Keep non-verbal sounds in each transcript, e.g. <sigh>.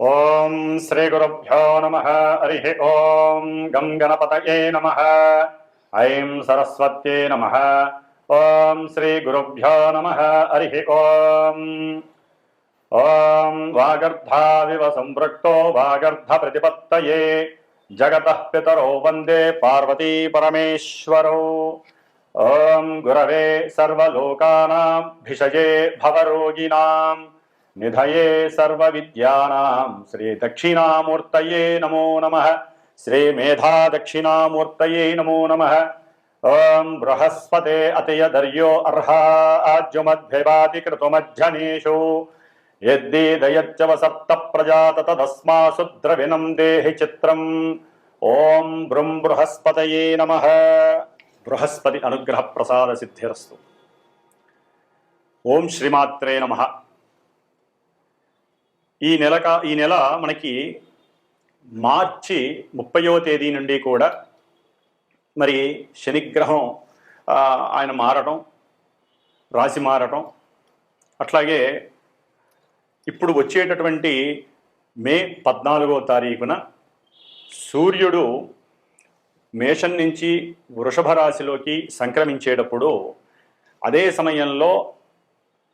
ఓం శ్రీ గురుభ్యో నమ హరి ఓం గం గణపతయే నమ ఐం సరస్వత్యే నమ ఓం శ్రీ గురుభ్యో నమ హరి ఓం ఓం వాగర్ధావివ సంపృక్తో వాగర్ధ ప్రతిపత్తయే జగత పితరో వందే పార్వతీ పరమేశ్వరో ఓం గురవే సర్వలోకానాం భిషజే భవరోగిణాం నిధయే సర్వవిద్యానాం శ్రీ దక్షిణామూర్తయే నమో నమ శ్రీ మేధా దక్షిణామూర్తయే నమో నమ ఓం బృహస్పతే అతయదర్యో అర్హా ఆజ్యుమద్భివాతి కృతుమధ్యనేషు యద్దీదయచ్చవ సప్త ప్రజాత తదస్మాసు ద్రవిణం దేహి చిత్రం ఓం బృం బృహస్పతయే నమ బృహస్పతి అనుగ్రహ ప్రసాద సిద్ధిరస్తు ఓం శ్రీమాత్రే నమ ఈ నెల కా- ఈ నెల మనకి మార్చి ముప్పయో తేదీ నుండి కూడా మరి శనిగ్రహం ఆయన మారటం రాశి మారటం అట్లాగే ఇప్పుడు వచ్చేటటువంటి మే పద్నాలుగో తారీఖున సూర్యుడు మేషం నుంచి వృషభ రాశిలోకి సంక్రమించేటప్పుడు అదే సమయంలో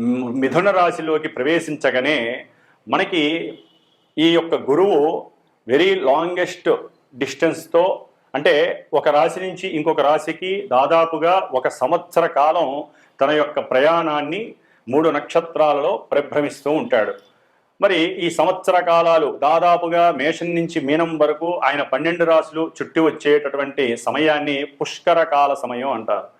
మిథున రాశిలోకి ప్రవేశించగానే మనకి ఈ యొక్క గురువు వెరీ లాంగెస్ట్ డిస్టెన్స్తో అంటే ఒక రాశి నుంచి ఇంకొక రాశికి దాదాపుగా ఒక సంవత్సర కాలం తన యొక్క ప్రయాణాన్ని మూడు నక్షత్రాలలో పరిభ్రమిస్తూ ఉంటాడు. మరి ఈ సంవత్సర కాలాలు దాదాపుగా మేషం నుంచి మీనం వరకు ఆయన పన్నెండు రాశులు చుట్టి వచ్చేటటువంటి సమయాన్ని పుష్కర కాల సమయం అంటారు.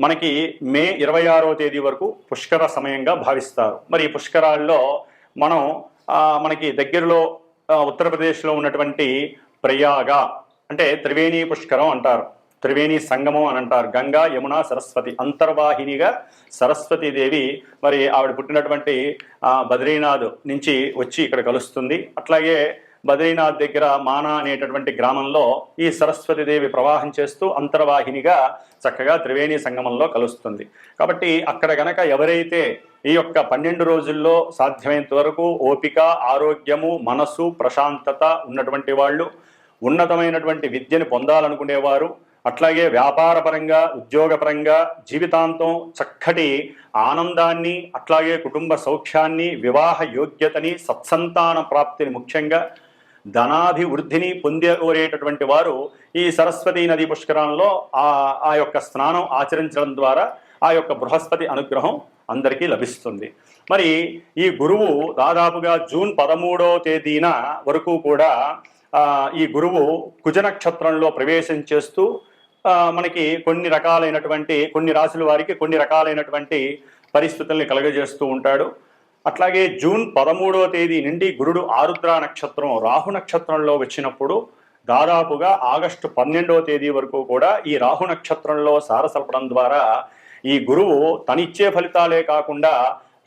మనకి మే ఇరవై ఆరో తేదీ వరకు పుష్కర సమయంగా భావిస్తారు. మరి ఈ పుష్కరాల్లో మనం మనకి దగ్గరలో ఉత్తరప్రదేశ్లో ఉన్నటువంటి ప్రయాగ అంటే త్రివేణి పుష్కరం అంటారు. త్రివేణి సంగమం అని అంటారు. గంగా యమున సరస్వతి అంతర్వాహినిగా సరస్వతీదేవి మరి ఆవిడ పుట్టినటువంటి బద్రీనాథ్ నుంచి వచ్చి ఇక్కడ కలుస్తుంది. అట్లాగే బద్రీనాథ్ దగ్గర మానా అనేటటువంటి గ్రామంలో ఈ సరస్వతీదేవి ప్రవాహం చేస్తూ అంతర్వాహినిగా చక్కగా త్రివేణి సంగమంలో కలుస్తుంది. కాబట్టి అక్కడ గనక ఎవరైతే ఈ యొక్క పన్నెండు రోజుల్లో సాధ్యమైనంత వరకు ఓపిక ఆరోగ్యము మనసు ప్రశాంతత ఉన్నటువంటి వాళ్ళు ఉన్నతమైనటువంటి విద్యను పొందాలనుకునేవారు అట్లాగే వ్యాపారపరంగా ఉద్యోగపరంగా జీవితాంతం చక్కటి ఆనందాన్ని అట్లాగే కుటుంబ సౌఖ్యాన్ని వివాహ యోగ్యతని సత్సంతాన ప్రాప్తిని ముఖ్యంగా ధనాభివృద్ధిని పొందేటటువంటి వారు ఈ సరస్వతీ నది పుష్కరంలో ఆ ఆ యొక్క స్నానం ఆచరించడం ద్వారా ఆ యొక్క బృహస్పతి అనుగ్రహం అందరికీ లభిస్తుంది. మరి ఈ గురువు దాదాపుగా జూన్ పదమూడో తేదీన వరకు కూడా ఈ గురువు కుజ నక్షత్రంలో ప్రవేశం చేస్తూ మనకి కొన్ని రకాలైనటువంటి కొన్ని రాశుల వారికి కొన్ని రకాలైనటువంటి పరిస్థితుల్ని కలుగజేస్తూ ఉంటాడు. అట్లాగే జూన్ పదమూడవ తేదీ నుండి గురుడు ఆరుద్ర నక్షత్రం రాహు నక్షత్రంలో వచ్చినప్పుడు దాదాపుగా ఆగస్టు పన్నెండవ తేదీ వరకు కూడా ఈ రాహు నక్షత్రంలో సారసల్పడం ద్వారా ఈ గురువు తనిచ్చే ఫలితాలే కాకుండా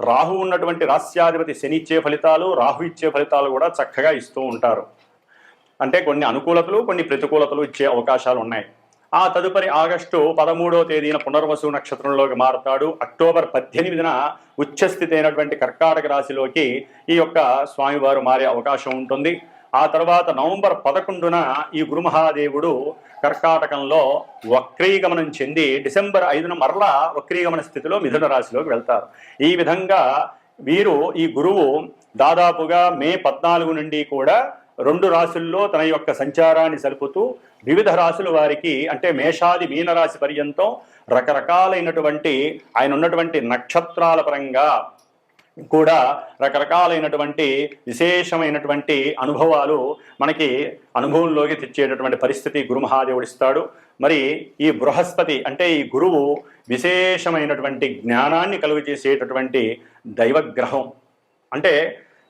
రాహు ఉన్నటువంటి రాస్యాధిపతి శని ఇచ్చే ఫలితాలు రాహు ఇచ్చే ఫలితాలు కూడా చక్కగా ఇస్తూ ఉంటారు. అంటే కొన్ని అనుకూలతలు కొన్ని ప్రతికూలతలు ఇచ్చే అవకాశాలు ఉన్నాయి. ఆ తదుపరి ఆగస్టు పదమూడవ తేదీన పునర్వసు నక్షత్రంలోకి మారతాడు. అక్టోబర్ పద్దెనిమిదిన ఉచ్చస్థితి అయినటువంటి కర్కాటక రాశిలోకి ఈ యొక్క స్వామివారు మారే అవకాశం ఉంటుంది. ఆ తర్వాత నవంబర్ పదకొండున ఈ గురుమహాదేవుడు కర్కాటకంలో వక్రీగమనం చెంది డిసెంబర్ ఐదున మరలా వక్రీగమన స్థితిలో మిథున రాశిలోకి వెళ్తారు. ఈ విధంగా వీరు ఈ గురువు దాదాపుగా మే పద్నాలుగు నుండి కూడా రెండు రాసుల్లో తన యొక్క సంచారాన్ని సలుపుతూ వివిధ రాసుల వారికి అంటే మేషాది మీనరాశి పర్యంతం రకరకాలైనటువంటి ఆయన ఉన్నటువంటి నక్షత్రాల పరంగా కూడా రకరకాలైనటువంటి విశేషమైనటువంటి అనుభవాలు మనకి అనుభవంలోకి తెచ్చేటటువంటి పరిస్థితి గురు ఇస్తాడు. మరి ఈ బృహస్పతి అంటే ఈ గురువు విశేషమైనటువంటి జ్ఞానాన్ని కలుగు చేసేటటువంటి దైవగ్రహం. అంటే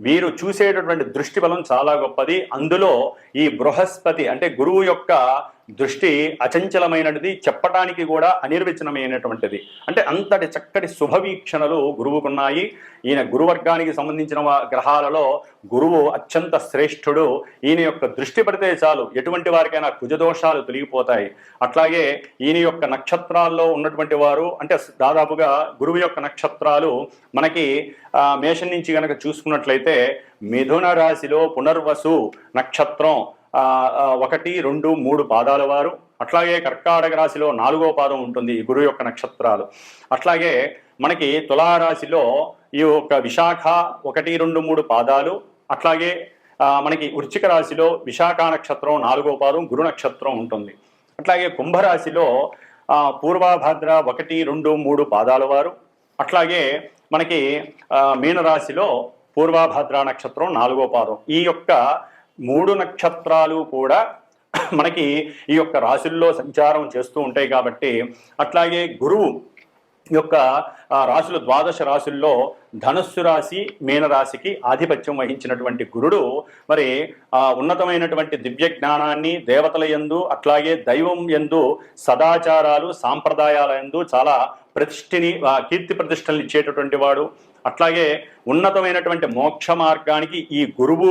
వీరు చూసేటటువంటి దృష్టి బలం చాలా గొప్పది. అందులో ఈ బృహస్పతి అంటే గురువు యొక్క దృష్టి అచంచలమైనది చెప్పటానికి కూడా అనిర్వచనమైనటువంటిది. అంటే అంతటి చక్కటి శుభవీక్షణలు గురువుకున్నాయి. ఈయన గురువర్గానికి సంబంధించిన గ్రహాలలో గురువు అత్యంత శ్రేష్ఠుడు. ఈయన యొక్క దృష్టి పడితే చాలు ఎటువంటి వారికైనా కుజదోషాలు తొలగిపోతాయి. అట్లాగే ఈయన యొక్క నక్షత్రాల్లో ఉన్నటువంటి వారు అంటే దాదాపుగా గురువు యొక్క నక్షత్రాలు మనకి మేషం నుంచి కనుక చూసుకున్నట్లయితే మిథున రాశిలో పునర్వసు నక్షత్రం. ఒకటి రెండు మూడు పాదాల వారు. అట్లాగే కర్కాటక రాశిలో నాలుగో పాదం ఉంటుంది ఈ గురువు యొక్క నక్షత్రాలు. అట్లాగే మనకి తులారాశిలో ఈ యొక్క విశాఖ ఒకటి రెండు మూడు పాదాలు. అట్లాగే మనకి వృచ్చిక రాశిలో విశాఖ నక్షత్రం నాలుగో పాదం గురు నక్షత్రం ఉంటుంది. అట్లాగే కుంభరాశిలో పూర్వభద్ర ఒకటి రెండు మూడు పాదాల వారు. అట్లాగే మనకి మీనరాశిలో పూర్వభద్ర నక్షత్రం నాలుగో పాదం. ఈ యొక్క మూడు నక్షత్రాలు కూడా మనకి ఈ యొక్క రాశుల్లో సంచారం చేస్తూ ఉంటాయి కాబట్టి అట్లాగే గురువు యొక్క రాశులు ద్వాదశ రాశుల్లో ధనుస్సు రాశి మీనరాశికి ఆధిపత్యం వహించినటువంటి గురుడు. మరి ఆ ఉన్నతమైనటువంటి దివ్య జ్ఞానాన్ని దేవతల యందు అట్లాగే దైవం యందు సదాచారాలు సాంప్రదాయాల యందు చాలా ప్రతిష్ఠిని కీర్తి ప్రతిష్టలు ఇచ్చేటటువంటి వాడు. అట్లాగే ఉన్నతమైనటువంటి మోక్ష మార్గానికి ఈ గురువు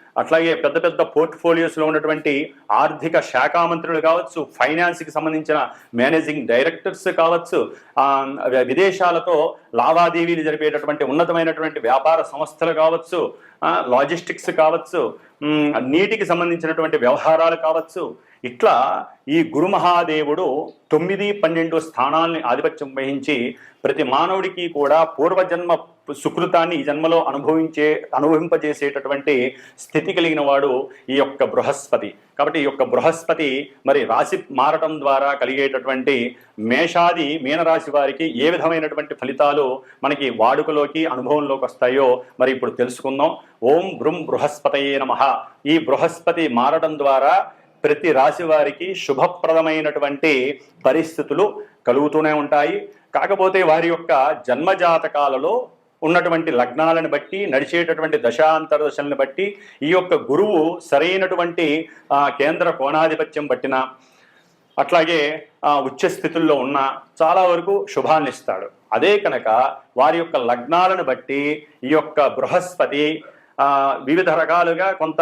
అట్లాగే పెద్ద పెద్ద పోర్ట్ఫోలియోస్లో ఉన్నటువంటి ఆర్థిక శాఖ మంత్రులు కావచ్చు ఫైనాన్స్కి సంబంధించిన మేనేజింగ్ డైరెక్టర్స్ కావచ్చు విదేశాలతో లావాదేవీలు జరిపేటటువంటి ఉన్నతమైనటువంటి వ్యాపార సంస్థలు కావచ్చు లాజిస్టిక్స్ కావచ్చు నీటికి సంబంధించినటువంటి వ్యవహారాలు కావచ్చు ఇట్లా ఈ గురు మహాదేవుడు తొమ్మిది పన్నెండు స్థానాల్ని ఆధిపత్యం వహించి ప్రతి మానవుడికి కూడా పూర్వజన్మ సుకృతాన్ని ఈ జన్మలో అనుభవించే అనుభవింపజేసేటటువంటి స్థితి కలిగిన వాడు ఈ యొక్క బృహస్పతి. కాబట్టి ఈ యొక్క బృహస్పతి మరి రాశి మారటం ద్వారా కలిగేటటువంటి మేషాది మీనరాశి వారికి ఏ విధమైనటువంటి ఫలితాలు మనకి వాడుకలోకి అనుభవంలోకి వస్తాయో మరి ఇప్పుడు తెలుసుకుందాం. ఓం బృం బృహస్పతయే నమః. ఈ బృహస్పతి మారడం ద్వారా ప్రతి రాశి వారికి శుభప్రదమైనటువంటి పరిస్థితులు కలుగుతూనే ఉంటాయి. కాకపోతే వారి యొక్క జన్మజాతకాలలో ఉన్నటువంటి లగ్నాలను బట్టి నడిచేటటువంటి దశాంతరదశలను బట్టి ఈ యొక్క గురువు సరైనటువంటి కేంద్ర కోణాధిపత్యం పట్టిన అట్లాగే ఆ, ఉచ్చ స్థితుల్లో ఉన్న చాలా వరకు శుభాన్ని ఇస్తాడు. అదే కనుక వారి యొక్క లగ్నాలను బట్టి ఈ యొక్క బృహస్పతి వివిధ రకాలుగా కొంత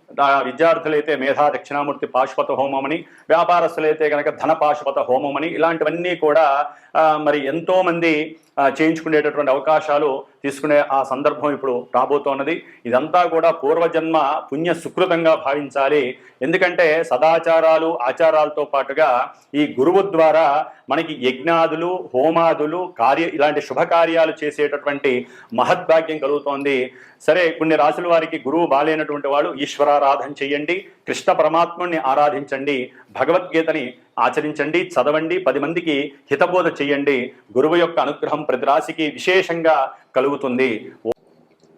విద్యార్థులైతే మేధా దక్షిణామూర్తి పాశుపత హోమమని వ్యాపారస్తులైతే కనుక ధన పాశుపత హోమమని ఇలాంటివన్నీ కూడా మరి ఎంతో మంది చేయించుకునేటటువంటి అవకాశాలు తీసుకునే ఆ సందర్భం ఇప్పుడు రాబోతోన్నది. ఇదంతా కూడా పూర్వజన్మ పుణ్య సుకృతంగా భావించాలి. ఎందుకంటే సదాచారాలు ఆచారాలతో పాటుగా ఈ గురువు ద్వారా మనకి యజ్ఞాదులు హోమాదులు కార్య ఇలాంటి శుభకార్యాలు చేసేటటువంటి మహద్భాగ్యం కలుగుతోంది. సరే కొన్ని రాసుల వారికి గురువు బాలేనటువంటి వాళ్ళు ఈశ్వరారాధన చెయ్యండి కృష్ణ పరమాత్ముని ఆరాధించండి భగవద్గీతని ఆచరించండి చదవండి పది మందికి హితబోధ చెయ్యండి గురువు యొక్క అనుగ్రహం ప్రతి రాశికి విశేషంగా కలుగుతుంది.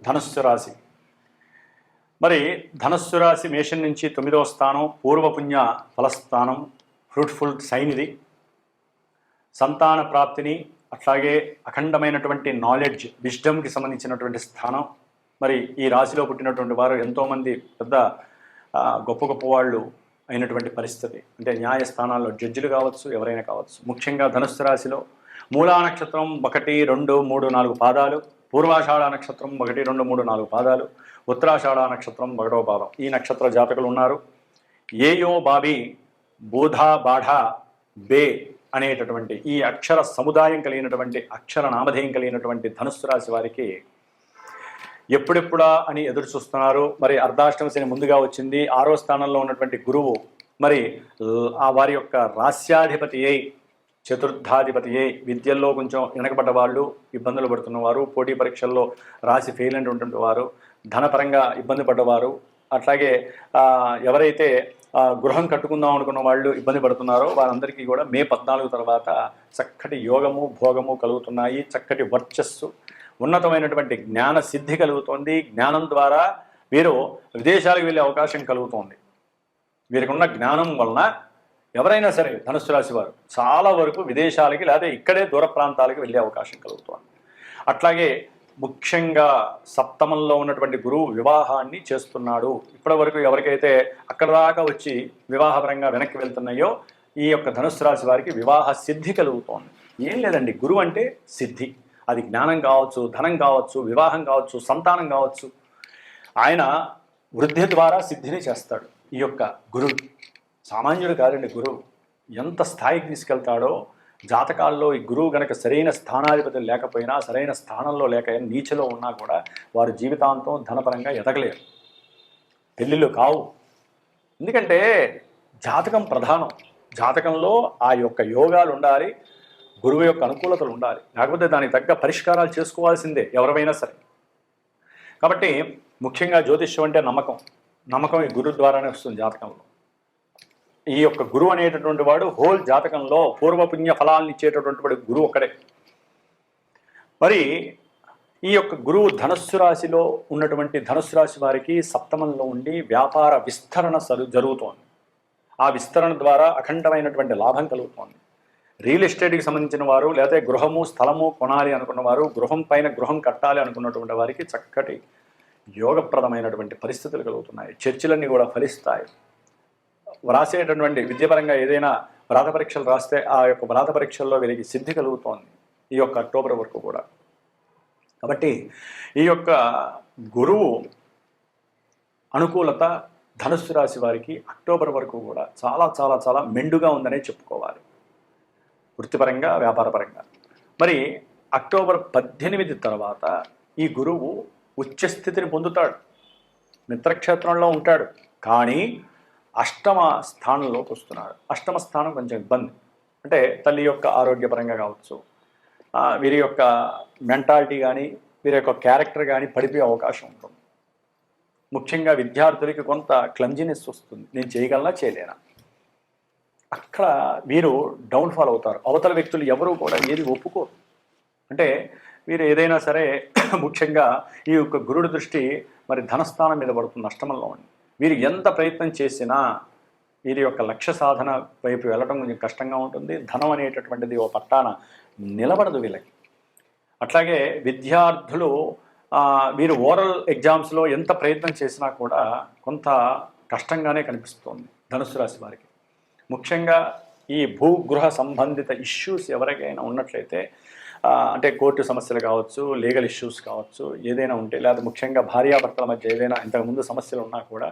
ధనుస్సు రాశి. మరి ధనుస్సు రాశి మేషం నుంచి తొమ్మిదవ స్థానం పూర్వపుణ్య ఫలస్థానం ఫ్రూట్ఫుల్ సైన్ ఇది. సంతాన ప్రాప్తిని అట్లాగే అఖండమైనటువంటి నాలెడ్జ్ విజ్డమ్కి సంబంధించినటువంటి స్థానం. మరి ఈ రాశిలో పుట్టినటువంటి వారు ఎంతోమంది పెద్ద గొప్ప గొప్ప వాళ్ళు అయినటువంటి పరిస్థితి. అంటే న్యాయస్థానాల్లో జడ్జిలు కావచ్చు ఎవరైనా కావచ్చు. ముఖ్యంగా ధనుస్సు రాశిలో మూలా నక్షత్రం ఒకటి రెండు మూడు నాలుగు పాదాలు పూర్వాషాఢ నక్షత్రం ఒకటి రెండు మూడు నాలుగు పాదాలు ఉత్తరాషాఢ నక్షత్రం ఒకటో పాదం. ఈ నక్షత్ర జాతకులు ఉన్నారు. ఏయో బాబి బోధా బాఢ బే అనేటటువంటి ఈ అక్షర సముదాయం కలిగినటువంటి అక్షర నామధేయం కలిగినటువంటి ధనుస్సు రాశి వారికి ఎప్పుడెప్పుడా అని ఎదురు చూస్తున్నారు. మరి అర్ధాష్టమ శని ముందుగా వచ్చింది. ఆరో స్థానంలో ఉన్నటువంటి గురువు మరి ఆ వారి యొక్క రాస్యాధిపతి అయి చతుర్థాధిపతి అయి విద్యల్లో కొంచెం వెనకబడ్డ వాళ్ళు ఇబ్బందులు పడుతున్నవారు పోటీ పరీక్షల్లో రాసి ఫెయిల్ అయినటువంటి వారు ధనపరంగా ఇబ్బంది పడ్డవారు అట్లాగే ఎవరైతే గృహం కట్టుకుందాం అనుకున్న వాళ్ళు ఇబ్బంది పడుతున్నారో వారందరికీ కూడా మే పద్నాలుగు తర్వాత చక్కటి యోగము భోగము కలుగుతున్నాయి. చక్కటి వర్చస్సు ఉన్నతమైనటువంటి జ్ఞాన సిద్ధి కలుగుతోంది. జ్ఞానం ద్వారా వీరు విదేశాలకు వెళ్ళే అవకాశం కలుగుతోంది. వీరికి ఉన్న జ్ఞానం వలన ఎవరైనా సరే ధనుసు రాశి వారు చాలా వరకు విదేశాలకి లేదా ఇక్కడే దూర ప్రాంతాలకు వెళ్ళే అవకాశం కలుగుతోంది. అట్లాగే ముఖ్యంగా సప్తమంలో ఉన్నటువంటి గురువు వివాహాన్ని చేస్తున్నాడు. ఇప్పటి వరకు ఎవరికైతే అక్కడ దాకా వచ్చి వివాహపరంగా వెనక్కి వెళ్తున్నాయో ఈ యొక్క ధనుసు రాశి వారికి వివాహ సిద్ధి కలుగుతోంది. ఏం లేదండి గురువు అంటే సిద్ధి. అది జ్ఞానం కావచ్చు ధనం కావచ్చు వివాహం కావచ్చు సంతానం కావచ్చు. ఆయన వృద్ధి ద్వారా సిద్ధిని చేస్తాడు. ఈ యొక్క గురువు సామాన్యుడు కాదండి గురువు. ఎంత స్థాయికి తీసుకెళ్తాడో జాతకాల్లో ఈ గురువు గనక సరైన స్థానాధిపతులు లేకపోయినా సరైన స్థానంలో లేక నీచలో ఉన్నా కూడా వారు జీవితాంతం ధనపరంగా ఎదగలేరు. పెళ్ళిళ్ళు కావు. ఎందుకంటే జాతకం ప్రధానం. జాతకంలో ఆ యొక్క యోగాలు ఉండాలి గురువు యొక్క అనుకూలతలు ఉండాలి. లేకపోతే దానికి తగ్గ పరిష్కారాలు చేసుకోవాల్సిందే ఎవరైనా సరే. కాబట్టి ముఖ్యంగా జ్యోతిష్యం అంటే నమ్మకం. నమ్మకం ఈ గురువు ద్వారానే వస్తుంది జాతకంలో. ఈ యొక్క గురువు అనేటటువంటి వాడు హోల్ జాతకంలో పూర్వపుణ్య ఫలాలను ఇచ్చేటటువంటి వాడు గురువు ఒక్కడే. మరి ఈ యొక్క గురువు ధనస్సు రాశిలో ఉన్నటువంటి ధనుస్సు రాశి వారికి సప్తమంలో ఉండి వ్యాపార విస్తరణ సరు జరుగుతోంది. ఆ విస్తరణ ద్వారా అఖండమైనటువంటి లాభం కలుగుతోంది. రియల్ ఎస్టేట్కి సంబంధించిన వారు లేకపోతే గృహము స్థలము కొనాలి అనుకున్న వారు గృహం పైన గృహం కట్టాలి అనుకున్నటువంటి వారికి చక్కటి యోగప్రదమైనటువంటి పరిస్థితులు కలుగుతున్నాయి. చర్చలన్నీ కూడా ఫలిస్తాయి. వ్రాసేటటువంటి విద్యాపరంగా ఏదైనా వ్రాత పరీక్షలు రాస్తే ఆ యొక్క వ్రాత పరీక్షల్లో వీరికి సిద్ధి కలుగుతోంది ఈ యొక్క అక్టోబర్ వరకు కూడా. కాబట్టి ఈ యొక్క గురువు అనుకూలత ధనుస్సు రాశి వారికి అక్టోబర్ వరకు కూడా చాలా చాలా చాలా మెండుగా ఉందనే చెప్పుకోవాలి. వృత్తిపరంగా వ్యాపారపరంగా. మరి అక్టోబర్ పద్దెనిమిది తర్వాత ఈ గురువు ఉచ్చస్థితిని పొందుతాడు. మిత్రక్షేత్రంలో ఉంటాడు. కానీ అష్టమ స్థానంలోకి వస్తున్నాడు. అష్టమ స్థానం కొంచెం ఇబ్బంది. అంటే తల్లి యొక్క ఆరోగ్యపరంగా కావచ్చు వీరి యొక్క మెంటాలిటీ కానీ వీరి యొక్క క్యారెక్టర్ కానీ పడిపోయే అవకాశం ఉంటుంది. ముఖ్యంగా విద్యార్థులకి కొంత క్లంజినెస్ వస్తుంది. నేను చేయగలనా? చేయలేనా? అక్కడ వీరు డౌన్ఫాల్ అవుతారు. అవతల వ్యక్తులు ఎవరు కూడా ఏది ఒప్పుకోరు. అంటే వీరు ఏదైనా సరే <clears throat> ముఖ్యంగా ఈ యొక్క గురుడి దృష్టి మరి ధనస్థానం మీద పడుతుంది అష్టమంలో ఉంది వీరు ఎంత ప్రయత్నం చేసినా వీరి యొక్క లక్ష్య సాధన వైపు వెళ్ళడం కొంచెం కష్టంగా ఉంటుంది. ధనం అనేటటువంటిది ఓ పట్టాన నిలబడదు వీళ్ళకి. అట్లాగే విద్యార్థులు వీరు ఓరల్ ఎగ్జామ్స్లో ఎంత ప్రయత్నం చేసినా కూడా కొంత కష్టంగానే కనిపిస్తుంది ధనుసు రాశి వారికి. ముఖ్యంగా ఈ భూగృహ సంబంధిత ఇష్యూస్ ఎవరికైనా ఉన్నట్లయితే అంటే కోర్టు సమస్యలు కావచ్చు లీగల్ ఇష్యూస్ కావచ్చు ఏదైనా ఉంటే లేదా ముఖ్యంగా భార్యాభర్తల మధ్య ఏదైనా ఇంతకుముందు సమస్యలు ఉన్నా కూడా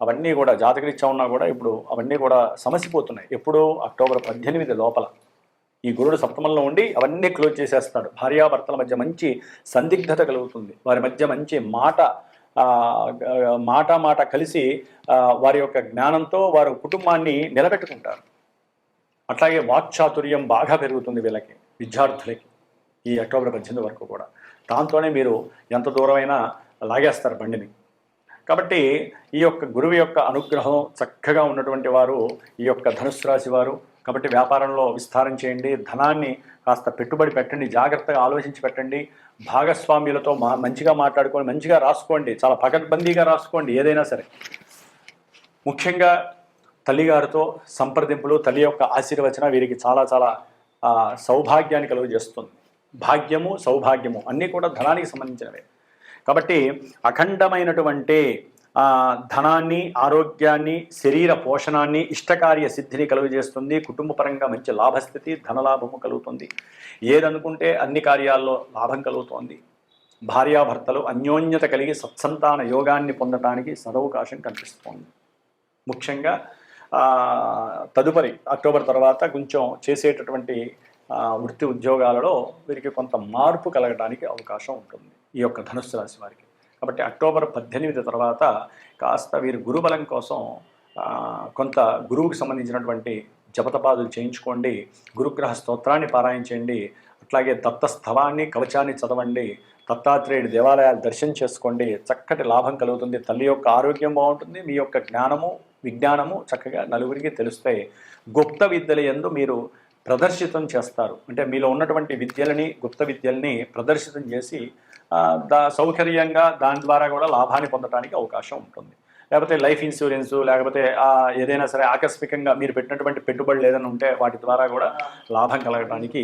అవన్నీ కూడా జాతకరీత్యా ఉన్నా కూడా ఇప్పుడు అవన్నీ కూడా సమసిపోతున్నాయి. ఎప్పుడో అక్టోబర్ పద్దెనిమిది లోపల ఈ గురుడు సప్తమంలో ఉండి అవన్నీ క్లోజ్ చేసేస్తాడు భార్యాభర్తల మధ్య మంచి సందిగ్ధత కలుగుతుంది. వారి మధ్య మంచి మాట మాట మాట కలిసి వారి యొక్క జ్ఞానంతో వారి కుటుంబాన్ని నిలబెట్టుకుంటారు. అట్లాగే వాక్చాతుర్యం బాగా పెరుగుతుంది వీళ్ళకి విద్యార్థులకి ఈ అక్టోబర్ పద్దెనిమిది వరకు కూడా. దాంతోనే మీరు ఎంత దూరమైనా లాగేస్తారు బండిని. కాబట్టి ఈ యొక్క గురువు యొక్క అనుగ్రహం చక్కగా ఉన్నటువంటి వారు ఈ యొక్క ధనుసు రాశి వారు. కాబట్టి వ్యాపారంలో విస్తారం చేయండి ధనాన్ని కాస్త పెట్టుబడి పెట్టండి జాగ్రత్తగా ఆలోచించి పెట్టండి. భాగస్వామ్యులతో మా మంచిగా మాట్లాడుకొని మంచిగా రాసుకోండి. చాలా పకడ్బందీగా రాసుకోండి ఏదైనా సరే. ముఖ్యంగా తల్లిగారితో సంప్రదింపులు తల్లి యొక్క ఆశీర్వచన వీరికి చాలా చాలా సౌభాగ్యాన్ని కలుగజేస్తుంది. భాగ్యము సౌభాగ్యము అన్నీ కూడా ధనానికి సంబంధించినవే. కాబట్టి అఖండమైనటువంటి ధనాన్ని ఆరోగ్యాన్ని శరీర పోషణాన్ని ఇష్టకార్య సిద్ధిని కలుగజేస్తుంది. కుటుంబపరంగా మంచి లాభస్థితి ధనలాభము కలుగుతుంది. ఏదనుకుంటే అన్ని కార్యాల్లో లాభం కలుగుతోంది. భార్యాభర్తలు అన్యోన్యత కలిగి సత్సంతాన యోగాన్ని పొందటానికి సదవకాశం కనిపిస్తోంది. ముఖ్యంగా తదుపరి అక్టోబర్ తర్వాత కొంచెం చేసేటటువంటి వృత్తి ఉద్యోగాలలో వీరికి కొంత మార్పు కలగడానికి అవకాశం ఉంటుంది. ఈ యొక్క ధనుస్సు రాశి వారికి. కాబట్టి అక్టోబర్ పద్దెనిమిది తర్వాత కాస్త వీరు గురుబలం కోసం కొంత గురువుకి సంబంధించినటువంటి జపతపాదులు చేయించుకోండి గురుగ్రహ స్తోత్రాన్ని పారాయించండి అట్లాగే దత్తస్థవాన్ని కవచాన్ని చదవండి దత్తాత్రేయుడి దేవాలయాలు దర్శనం చేసుకోండి చక్కటి లాభం కలుగుతుంది. తల్లి యొక్క ఆరోగ్యం బాగుంటుంది మీ యొక్క జ్ఞానము విజ్ఞానము చక్కగా నలుగురికి తెలుస్తాయి గుప్త విద్యల ఎందు మీరు ప్రదర్శితం చేస్తారు. అంటే మీలో ఉన్నటువంటి విద్యలని గుప్త విద్యల్ని ప్రదర్శితం చేసి దా సౌకర్యంగా దాని ద్వారా కూడా లాభాన్ని పొందడానికి అవకాశం ఉంటుంది. లేకపోతే లైఫ్ ఇన్సూరెన్స్ లేకపోతే ఏదైనా సరే ఆకస్మికంగా మీరు పెట్టినటువంటి పెట్టుబడులు ఏదైనా ఉంటే వాటి ద్వారా కూడా లాభం కలగడానికి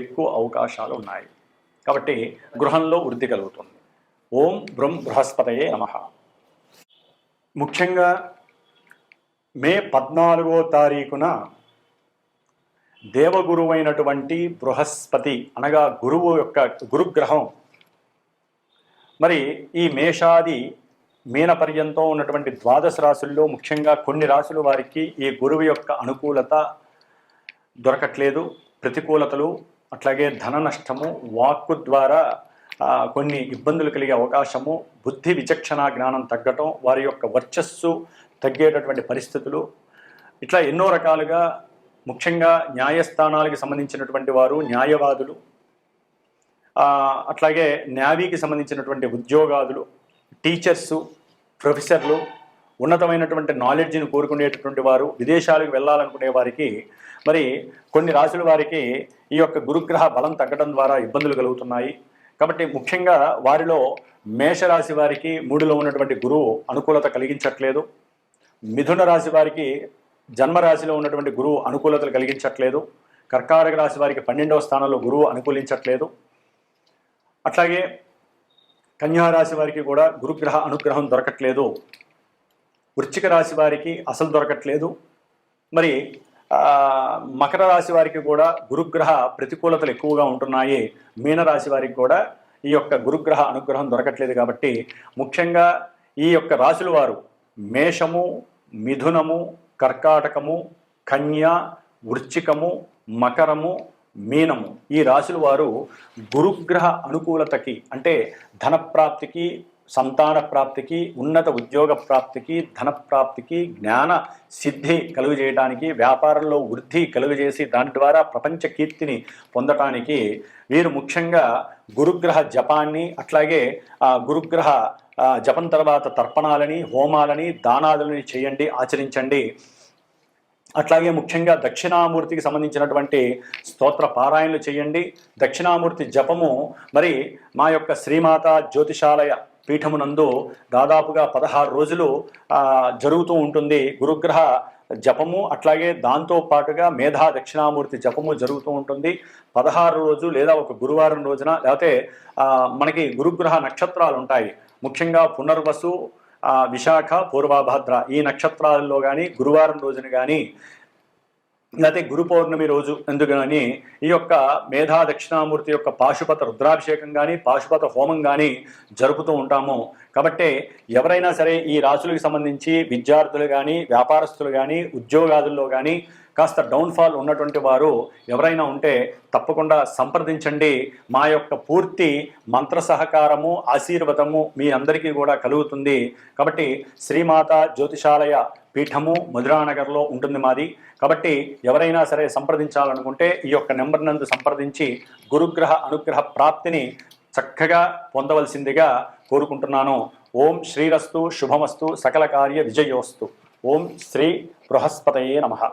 ఎక్కువ అవకాశాలు ఉన్నాయి. కాబట్టి గృహంలో వృద్ధి కలుగుతుంది. ఓం బ్రహ్మ బృహస్పతయే నమ. ముఖ్యంగా మే పద్నాలుగో తారీఖున దేవగురువైనటువంటి బృహస్పతి అనగా గురువు యొక్క గురుగ్రహం మరి ఈ మేషాది మీన పర్యంతం ఉన్నటువంటి ద్వాదశ రాశుల్లో ముఖ్యంగా కొన్ని రాశుల వారికి ఈ గురువు యొక్క అనుకూలత దొరకట్లేదు ప్రతికూలతలు అట్లాగే ధన నష్టము వాక్కు ద్వారా కొన్ని ఇబ్బందులు కలిగే అవకాశము బుద్ధి విచక్షణ జ్ఞానం తగ్గటం వారి యొక్క వర్చస్సు తగ్గేటటువంటి పరిస్థితులు. ఇట్లా ఎన్నో రకాలుగా ముఖ్యంగా న్యాయస్థానాలకు సంబంధించినటువంటి వారు న్యాయవాదులు అట్లాగే నావీకి సంబంధించినటువంటి ఉద్యోగాదులు టీచర్సు ప్రొఫెసర్లు ఉన్నతమైనటువంటి నాలెడ్జ్ని కోరుకునేటటువంటి వారు విదేశాలకు వెళ్ళాలనుకునే వారికి మరి కొన్ని రాశుల వారికి ఈ యొక్క గురుగ్రహ బలం తగ్గడం ద్వారా ఇబ్బందులు కలుగుతున్నాయి. కాబట్టి ముఖ్యంగా వారిలో మేషరాశి వారికి మూడులో ఉన్నటువంటి గురువు అనుకూలత కలిగించట్లేదు. మిథున రాశి వారికి జన్మరాశిలో ఉన్నటువంటి గురువు అనుకూలతలు కలిగించట్లేదు. కర్కాటక రాశి వారికి పన్నెండవ స్థానంలో గురువు అనుకూలించట్లేదు. అట్లాగే కన్యారాశి వారికి కూడా గురుగ్రహ అనుగ్రహం దొరకట్లేదు. వృశ్చిక రాశి వారికి అసలు దొరకట్లేదు. మరి మకర రాశి వారికి కూడా గురుగ్రహ ప్రతికూలతలు ఎక్కువగా ఉంటున్నాయి. మీనరాశి వారికి కూడా ఈ యొక్క గురుగ్రహ అనుగ్రహం దొరకట్లేదు కాబట్టి ముఖ్యంగా ఈ యొక్క రాశుల వారు మేషము మిథునము కర్కాటకము కన్య వృశ్చికము మకరము మీనము. ఈ రాశుల వారు గురుగ్రహ అనుకూలతకి అంటే ధన ప్రాప్తికి సంతాన ప్రాప్తికి ఉన్నత ఉద్యోగ ప్రాప్తికి ధన ప్రాప్తికి జ్ఞాన సిద్ధి కలుగజేయడానికి వ్యాపారంలో వృద్ధి కలుగజేసి దాని ద్వారా ప్రపంచ కీర్తిని పొందటానికి వీరు ముఖ్యంగా గురుగ్రహ జపాన్ని అట్లాగే గురుగ్రహ జపం తర్వాత తర్పణాలని హోమాలని దానాదులని చేయండి ఆచరించండి. అట్లాగే ముఖ్యంగా దక్షిణామూర్తికి సంబంధించినటువంటి స్తోత్ర పారాయణలు చేయండి. దక్షిణామూర్తి జపము మరి మా యొక్క శ్రీమాత జ్యోతిషాలయ పీఠమునందు దాదాపుగా పదహారు రోజులు జరుగుతూ ఉంటుంది. గురుగ్రహ జపము అట్లాగే దాంతో పాటుగా మేధా దక్షిణామూర్తి జపము జరుగుతూ ఉంటుంది. పదహారు రోజు లేదా ఒక గురువారం రోజున లేకపోతే మనకి గురుగ్రహ నక్షత్రాలు ఉంటాయి ముఖ్యంగా పునర్వసు విశాఖ పూర్వభద్ర ఈ నక్షత్రాలలో కానీ గురువారం రోజున కానీ లేకపోతే గురు పౌర్ణమి రోజు ఎందుకని ఈ యొక్క మేధా దక్షిణామూర్తి యొక్క పాశుపత రుద్రాభిషేకం కానీ పాశుపత హోమం కానీ జరుపుతూ ఉంటాము. కాబట్టి ఎవరైనా సరే ఈ రాశులకు సంబంధించి విద్యార్థులు కానీ వ్యాపారస్తులు కానీ ఉద్యోగాదుల్లో కానీ కాస్త డౌన్ఫాల్ ఉన్నటువంటి వారు ఎవరైనా ఉంటే తప్పకుండా సంప్రదించండి. మా యొక్క పూర్తి మంత్ర సహకారము ఆశీర్వదము మీ అందరికీ కూడా కలుగుతుంది. కాబట్టి శ్రీమాత జ్యోతిషాలయ పీఠము మధురానగర్లో ఉంటుంది మాది. కాబట్టి ఎవరైనా సరే సంప్రదించాలనుకుంటే ఈ యొక్క నెంబర్ నందు సంప్రదించి గురుగ్రహ అనుగ్రహ ప్రాప్తిని చక్కగా పొందవలసిందిగా కోరుకుంటున్నాను. ఓం శ్రీరస్తు శుభమస్తు సకల కార్య విజయోస్తు. ఓం శ్రీ బృహస్పతయే నమః.